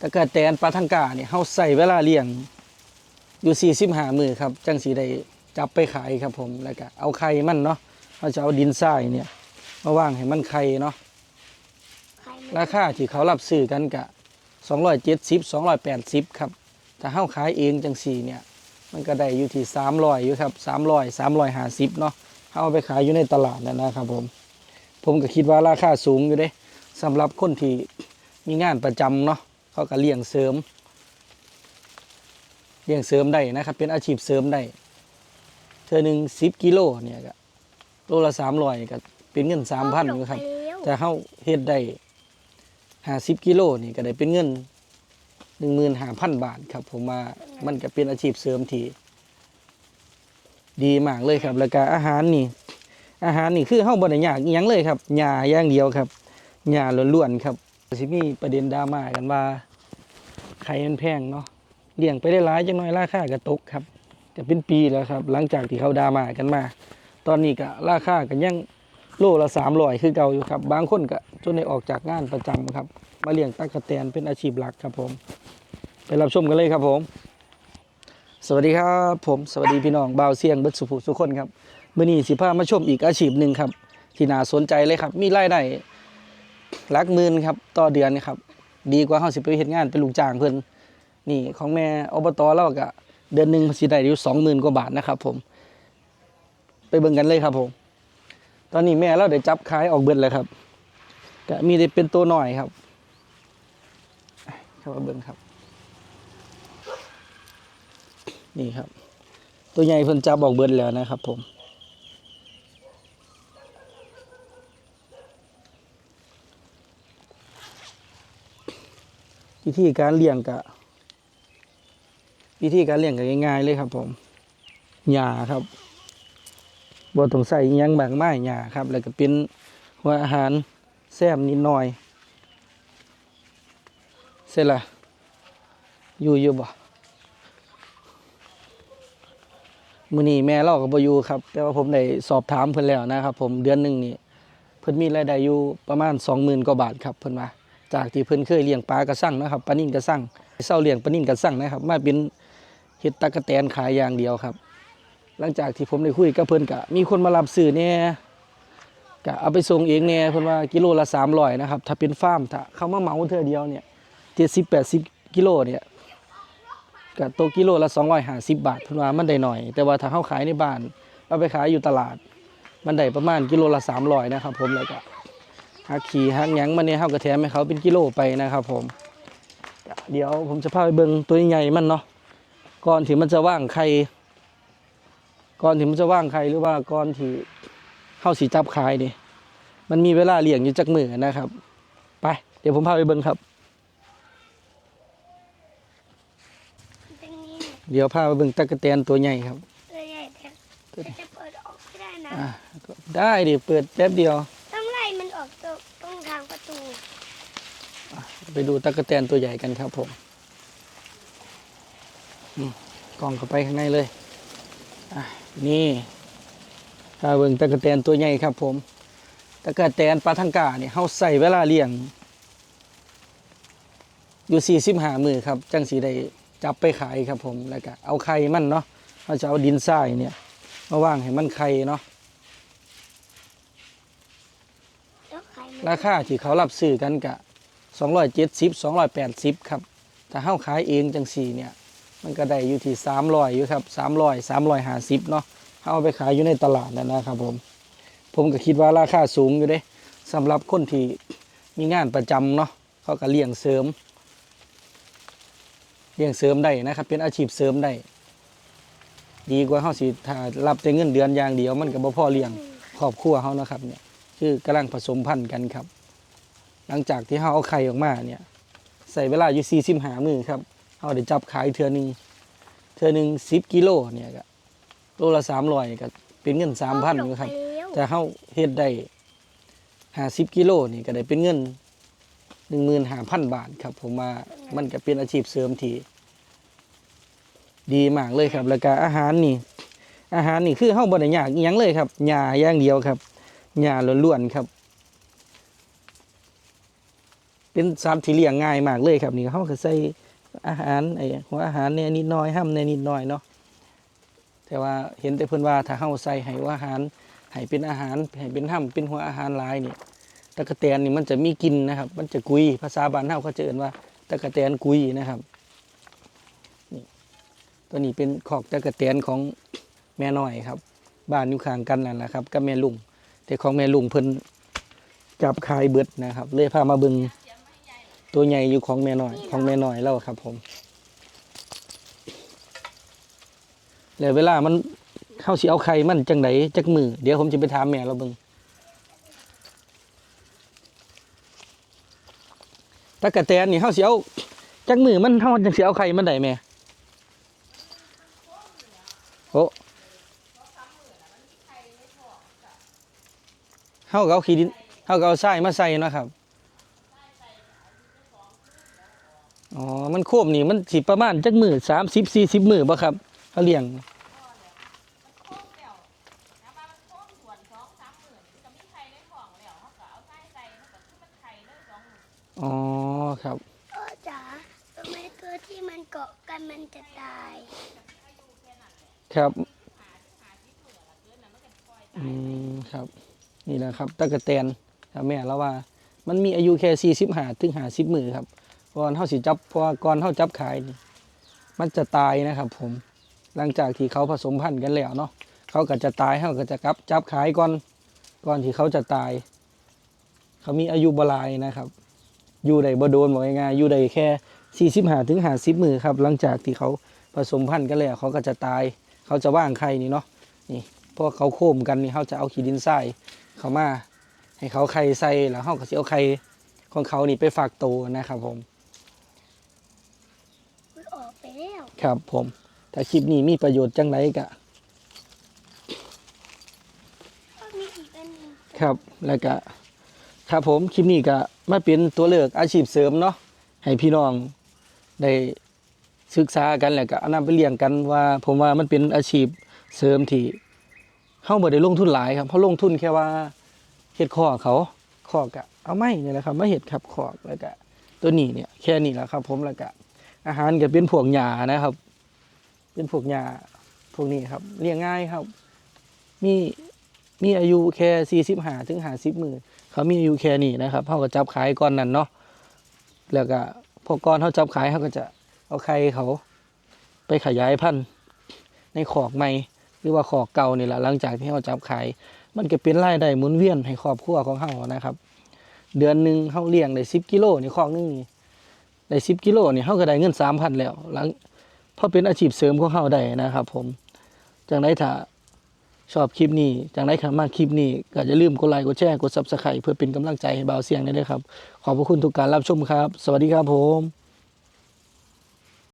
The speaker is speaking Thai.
ตะกะแตนปลาทังกาเนี่ยเฮาใส่เวลาเลี้ยงอยู่45มื้อครับ จังสิได้จับไปขายครับผมแล้วก็เอาไข่มันเนาะเฮาจะเอาดินทรายเนี่ยมาว่างให้มันไข่เนาะใครมันราคาที่เขารับซื้อกันกะ270 280ครับถ้าเฮาขายเองจังสี่เนี่ย มันก็ได้อยู่ที่300อยู่ครับ300 350เนาะเฮาเอาไปขายอยู่ในตลาดนั่นนะครับผม ผมก็คิดว่าราคาสูงอยู่เด้สำหรับคนที่มีงานประจำเนาะ เขาก็เลี้ยงเสริม เลี้ยงเสริมได้นะครับ เป็นอาชีพเสริมได้เธอหนึ่ง10กิโลเนี่ยก็โลละ300ก็เป็นเงิน3,000อยู่ครับแต่เฮาเฮ็ดได้ห้าสิบกิโลนี่ก็ได้เป็นเงินหนึ่งหมื่นห้าพันบาทครับ ผมว่ามันก็เป็นอาชีพเสริมที่ดีมากเลยครับ แล้วก็อาหารนี่ อาหารนี่คือเฮาบ่ได้ยากอิหยังเลยครับหญ้าอย่างเดียวครับหญ้าล้วนๆครับสิมีประเด็นดราม่ากันว่า ไข่มันแพงเนาะเลี้ยงไปได้หลายจังน้อยราคาก็ตกครับก็เป็นปีแล้วครับ หลังจากที่เขาดามากันมา ตอนนี้ก็ราคาก็ยังโลละสามร้อยคือเก่าอยู่ครับ บางคนก็จนได้ออกจากงานประจำครับ มาเลี้ยงตั๊กแตนเป็นอาชีพหลักครับผม ไปรับชมกันเลยครับผม สวัสดีครับผมสวัสดีพี่น้องบ่าวเสียงเบิดสุภุสุคนครับมื่อนี้สิพามาชมอีกอาชีพหนึ่งครับ ที่น่าสนใจเลยครับ มีรายได้หลักหมื่นครับต่อเดือนครับ ดีกว่าเฮาสิไปเฮ็ดงานเป็นลูกจ้างเพิ่นนี่ของแม่อบตเราก็เดือนหนึ่งสิได้อยู่20,000กว่าบาทนะครับผม ไปเบิ่งกันเลยครับผม ตอนนี้แม่เราได้จับขายออกเบิดแล้วครับก็มีได้เป็นตัวหน่อยครับเข้ามาเบิ่งครับ นี่ครับ ตัวใหญ่เพิ่นจับออกเบิดแล้วนะครับผม วิธีการเลี้ยงกะวิธีการเลี้ยงก็ง่ายๆเลยครับ ผมหญ้าครับบ่ต้องใส่ยังบางไม้หญ้าครับ แล้วก็เป็นหัวอาหารแซมนิดหน่อยเสร็จละอยู่อยู่บ่มื้อนี้แม่เราก็บ่อยู่ครับ แต่ว่าผมได้สอบถามเพิ่นแล้วนะครับ ผมเดือนหนึ่งนี่เพิ่นมีรายได้อยู่ประมาณ20,000กว่าบาทครับเพิ่นว่า จากที่เพิ่นเคยเลี้ยงปลากระสังนะครับปลานิ่นกระสังเศร้าเลี้ยงปลานิ่นกระสังนะครับ มาเป็นเฮ็ดตะกะแตนขายอย่างเดียวครับ หลังจากที่ผมได้คุยกับเพิ่นกะ มีคนมารับซื้อเนี่ยกะเอาไปส่งเองเนี่ยเพิ่นว่ากิโลละ300นะครับ ถ้าเป็นฟาร์มถ้าเขามาเหมาเทื่อเดียวเนี่ย70 80กิโลเนี่ยกะตกกิโลละ250บาทเพิ่นว่ามันได้หน่อย แต่ว่าถ้าเฮาขายในบ้านเอาไปขายอยู่ตลาด มันได้ประมาณกิโลละ300นะครับ ผมแล้วก็ หักขี่หักหยังมาเนี่ยเฮาก็แถมให้เขาเป็นกิโลไปนะครับ ผม เดี๋ยวผมจะพาไปเบิ่งตัวใหญ่ๆมันเนาะก่อนที่มันจะว่างไข่ก่อนที่มันจะว่างใครหรือว่าก่อนที่เข้าสีจับขายนี่มันมีเวลาเลี้ยงอยู่จักมือนะครับ ไป เดี๋ยวผมพาไปเบิ่งครับเป็นนี้เดี๋ยวพาไปเบิ่งตะกะแตนตัวใหญ่ครับ ตัวใหญ่แต่แต่จะเปิดออกไม่ได้นะอ่าได้ดิเปิดแป๊บเดียว ต้องไล่มันออกตรงตรงทางประตู ไปดูตะกะแตนตัวใหญ่กันครับผมอืมกล้องเข้าไปข้างในเลยอะนี่พาเบิ่งตะกะแตนตัวใหญ่ครับ ผมตะกะแตนปลาทังกาเนี่ยเขาใส่เวลาเลี้ยง อยู่สี่สิบห้ามือครับ จังสีได้จับไปขายครับผมแล้วก็เอาไข่มันเนาะเราจะเอาดินทรายเนี่ยมาว่างให้มันไข่เนาะแล้วใครมันราคาที่เขารับซื้อกันกะ สองร้อยเจ็ดสิบสองร้อยแปดสิบครับถ้าเฮาขายเองจังสี่เนี่ยมันก็ได้อยู่ที่สามร้อยอยู่ครับสามร้อยสามร้อยห้าสิบเนาะเฮาเอาไปขายอยู่ในตลาดนั่นนะครับผม ผมก็คิดว่าราคาสูงอยู่เด้สำหรับคนที่มีงานประจำเนาะเขาก็เลี้ยงเสริมเลี้ยงเสริมได้นะครับ เป็นอาชีพเสริมได้ ดีกว่าเฮาสิถ้ารับแต่เงินเดือนอย่างเดียว มันก็บ่พอเลี้ยงครอบครัวเฮานะครับเนี่ย คือกำลังผสมพันธุ์กันครับ หลังจากที่เฮาเอาไข่ออกมาเนี่ยใส่เวลาอยู่45มื้อครับเฮาได้จับขายเทื่อหนึงเทื่อหนึง10กิโลเนี่ยก็โลละ300ก็เป็นเงิน3,000อยู่ครับแล้วแต่เฮาเฮ็ดได้ห้าสิบกิโลนี่ก็ได้เป็นเงินหนึ่งหมื่นห้าพันบาทครับ ผมว่ามันก็เป็นอาชีพเสริมที่ดีมากเลยครับ แล้วก็อาหารนี่ อาหารนี่คือเฮาบ่ได้ยากอิหยังเลยครับหญ้าอย่างเดียวครับหญ้าล้วนๆครับ เป็นสัตว์ที่เลี้ยงง่ายมากเลยครับนี่เขาก็ใส่อาหารไอ้หัวอาหารเนี่ยนิดหน้อยห้ำเนี่ยนิดหน้อยเนาะแต่ว่าเห็นแต่เพิ่อนว่าถ้าเฮาใส่ให้หัวอาหารให้เป็นอาหารให้เป็นห้ำเป็นหัวอาหารหลายนี่ตะกะแตนนี่มันจะมีกินนะครับ มันจะกุยภาษาบ้านเฮาเขาจะเอิ้นว่าตะกะแตนกุยนะครับนี่ตัวนี้เป็นขอกตะกะแตนของแม่น้อยครับ บ้านอยู่ข้างกันนั่นแหละครับกับแม่ลุงแต่ของแม่ลุงเพิ่นจับขายเบิดนะครับ เลยพามาบิ่ง ตัวใหญ่อยู่ของแม่น้อย ของแม่น้อยแล้วครับ ผม แล้วเวลามันเข้าสิเอาไข่มันจังไดจักมือเดี๋ยวผมจะไปถามแม่เราเบิ่งตะกะแตนนี่เฮาสิเอาจักมือมันเฮาจังสิเอาไข่มันได้แม่โอ้เฮาเอาขี้ดินเฮาเอาทรายมาใส่นะครับ อ๋อ มันโคบนี่มันสิประมาณจักมือสามสิบสี่สิบมือบ่ครับเขาเลี้ยงอ๋อครับเออจ๋าทำไมตัวที่มันเกาะกันมันจะตาย ครับอืมครับ นี่แหละครับตะกะแตนครับแม่แล้วว่า มันมีอายุแค่สี่สิบห้าถึงห้าสิบมือครับ ก่อนเท่าสิจับพวก่อนเท่าจับขายนี่มันจะตายนะครับผมหลังจากที่เขาผสมพันธุ์กันแล้วเนาะเขาก็จะตายเขาก็จะกับจับขายก่อนก่อนที่เขาจะตาย เขามีอายุบลายนะครับ อยู่ได้บ่โดนบอกง่ายๆอยู่ได้แค่สี่สิบห้าถึงห้าสิบมือครับ หลังจากที่เขาผสมพันธุ์กันแล้วเขาก็จะตาย เขาจะว่างไข่นี่เนาะนี่พวกเขาโค้มกันนี่เขาจะเอาขี้ดินทรายเขามาให้เขาไข่ใส่แล้วเขาก็จะเอาไข่ของเขานี่ไปฝากโตนะครับผม แล้ว ครับผม ถ้าคลิปนี้มีประโยชน์จังไรกะก็มีอีกอันหนึงครับ แล้วก็ครับผมคลิปนี้ก็มาเป็นตัวเลือกอาชีพเสริมเนาะให้พี่น้องได้ศึกษากันแล้วก็เอานำไปเลี้ยงกันว่า ผมว่ามันเป็นอาชีพเสริมที่เขาบ่ได้ลงทุนหลายครับเขาลงทุนแค่ว่าเฮ็ดคอกเขาคอกอะเอาไม้นี่แหละครับมาเฮ็ดครับคอกแล้วก็ตัวนี้เนี่ยแค่นี้แหละครับ ผมแล้วก็ อาหารก็เป็นพวกหญ้านะครับ เป็นพวกหญ้าพวกนี้ครับเลี้ยงง่ายครับ มีมีอายุแค่สี่สิบห้าถึงห้าสิบมือเขามีอายุแค่นี้นะครับเขาก็จับขายก้อนนั้นเนาะแล้วก็พอก้อนเขาจับขายเขาก็จะเอาไข่เขาไปขยายพันธุ์ในขอกใหม่หรือว่าขอกเก่านี่แหละหลังจากที่เขาจับขายมันก็เป็นรายได้หมุนเวียนให้ครอบครัวของเขานะครับ เดือนหนึ่งเขาเลี้ยงได้สิบกิโลนี่ขอกนึงนี่ ได้สิบกิโลนี่เขาก็ได้เงินสามพันแล้ว หลังเพราะเป็นอาชีพเสริมของเขาได้นะครับ ผมจังไรถ้าชอบคลิปนี้จากนั้นครับมากคลิปนี้ก็อย่าลืมกดไลค์กดแชร์กดซับสไครต์เพื่อเป็นกำลังใจให้บ่าวเสียงด้วยครับ ขอบพระคุณทุกการรับชมครับ สวัสดีครับผม